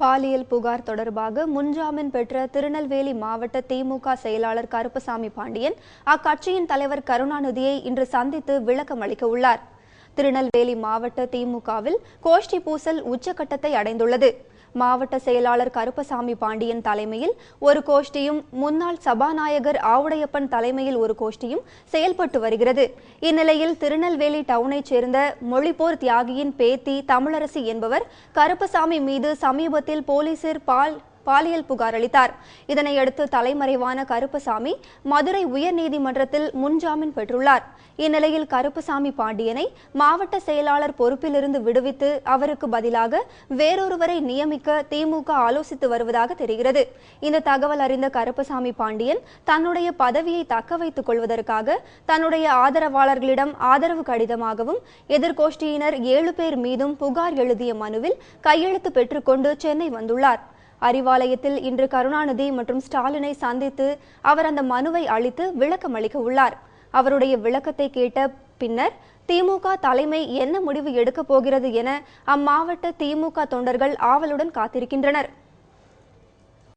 பாலியல் புகார் தொடர்பாக முன்ஜாமீன் பெற்ற திருநெல்வேலி மாவட்ட திமுக செயலாளர் கருப்பசாமி பாண்டியன் அக்கட்சியின் தலைவர் கருணாநிதியை இன்று சந்தித்து விளக்கம் அளிக்க உள்ளார். திருநெல்வேலி மாவட்ட திமுகவில் கோஷ்டி பூசல் உச்சக்கட்டத்தை அடைந்துள்ளது. மாவட்ட செயலாளர் கருப்பசாமி பாண்டியன் தலைமையில் ஒரு கோஷ்டியும் முன்னாள் சபாநாயகர் ஆவுடையப்பன் தலைமையில் ஒரு கோஷ்டியும் செயல்பட்டு வருகிறது. இந்நிலையில் திருநெல்வேலி டவுனைச் சேர்ந்த மொழிப்போர் தியாகியின் பேத்தி தமிழரசி என்பவர் கருப்பசாமி மீது சமீபத்தில் போலீசில் பால் பாலியல் புகார் அளித்தார். இதனையடுத்து தலைமறைவான கருப்பசாமி மதுரை உயர்நீதிமன்றத்தில் முன்ஜாமீன் பெற்றுள்ளார். இந்நிலையில் கருப்பசாமி பாண்டியனை மாவட்ட செயலாளர் பொறுப்பிலிருந்து விடுவித்து அவருக்கு பதிலாக வேறொருவரை நியமிக்க திமுக ஆலோசித்து வருவதாக தெரிகிறது. இந்த தகவல் அறிந்த கருப்பசாமி பாண்டியன் தன்னுடைய பதவியை தக்க வைத்துக் கொள்வதற்காக தன்னுடைய ஆதரவாளர்களிடம் ஆதரவு கடிதமாகவும் எதிர்கோஷ்டியினர் ஏழு பேர் மீதும் புகார் எழுதிய மனுவில் கையெழுத்து பெற்றுக்கொண்டு சென்னை வந்துள்ளார். அறிவாலயத்தில் இன்று கருணாநிதி மற்றும் ஸ்டாலினை சந்தித்து அவர் அந்த மனுவை அளித்து விளக்கம் அளிக்க உள்ளார். அவருடைய விளக்கத்தை கேட்ட பின்னர் திமுக தலைமை என்ன முடிவு எடுக்கப் போகிறது என அம்மாவட்ட திமுக தொண்டர்கள் ஆவலுடன் காத்திருக்கின்றனர்.